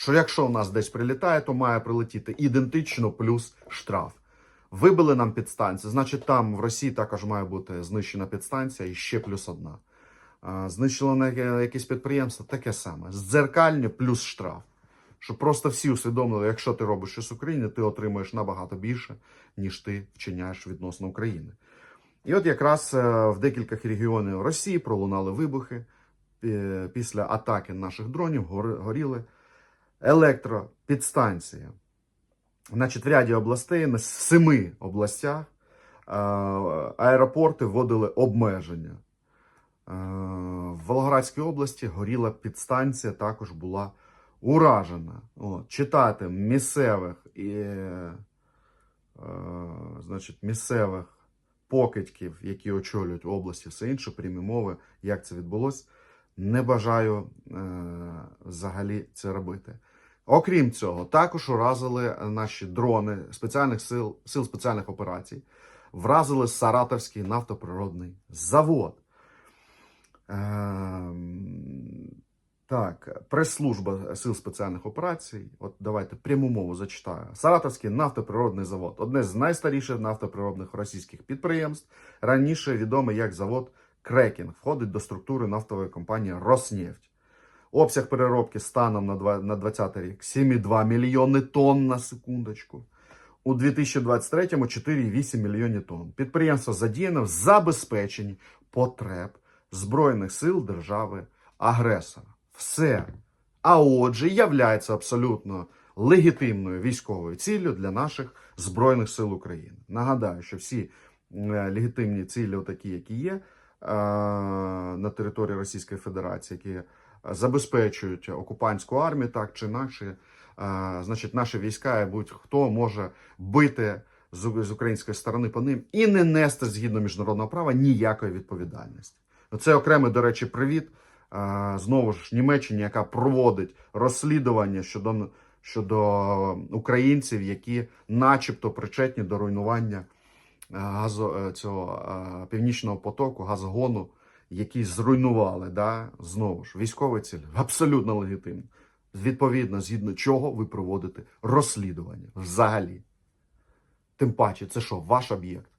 що якщо в нас десь прилітає, то має прилетіти ідентично плюс штраф. Вибили нам підстанцію, значить там в Росії також має бути знищена підстанція і ще плюс одна. Знищило якесь підприємство, таке саме. Дзеркальне плюс штраф. Щоб просто всі усвідомили, якщо ти робиш щось Україні, ти отримуєш набагато більше, ніж ти вчиняєш відносно України. І от якраз е, в декількох регіонів Росії пролунали вибухи. Після атаки наших дронів горіли електропідстанції. Значить, в ряді областей, на семи областях, е, аеропорти вводили обмеження. Е, В Волгоградській області горіла підстанція, також була уражена. От, читати місцевих і е, значить, місцевих покидьків, які очолюють області, все інше, прямі мови, як це відбулося, не бажаю е, взагалі це робити. Окрім цього, також уразили наші дрони спеціальних сил, сил спеціальних операцій, вразили Саратовський нафтоприродний завод. Ем, так, прес-служба Сил спеціальних операцій. От давайте пряму мову зачитаю. Саратовський нафтоприродний завод одне з найстаріших нафтоприродних російських підприємств, раніше відомий як завод Крекінг, входить до структури нафтової компанії Роснефть. Обсяг переробки станом на два- на 20 рік 7,2 мільйони тонн на секундочку. У 2023-му 4,8 мільйонів тонн. Підприємство задіяно в забезпеченні потреб Збройних сил держави-агресора. Все. А отже, являється абсолютно легітимною військовою ціллю для наших Збройних сил України. Нагадаю, що всі е, легітимні цілі, такі, які є на території Російської Федерації, які забезпечують окупантську армію так чи інакше, е, значить, наші війська і будь-хто може бити з, української сторони по ним і не нести згідно міжнародного права ніякої відповідальності. Ну, Це окремий, до речі, привіт. е, Знову ж Німеччині, яка проводить розслідування щодо, щодо українців, які, начебто, причетні до руйнування е, газо, е, цього е, північного потоку, газогону, який зруйнували. Да? Знову ж військові цілі абсолютно легітимно. Відповідно, згідно чого ви проводите розслідування взагалі. Тим паче, це що, ваш об'єкт?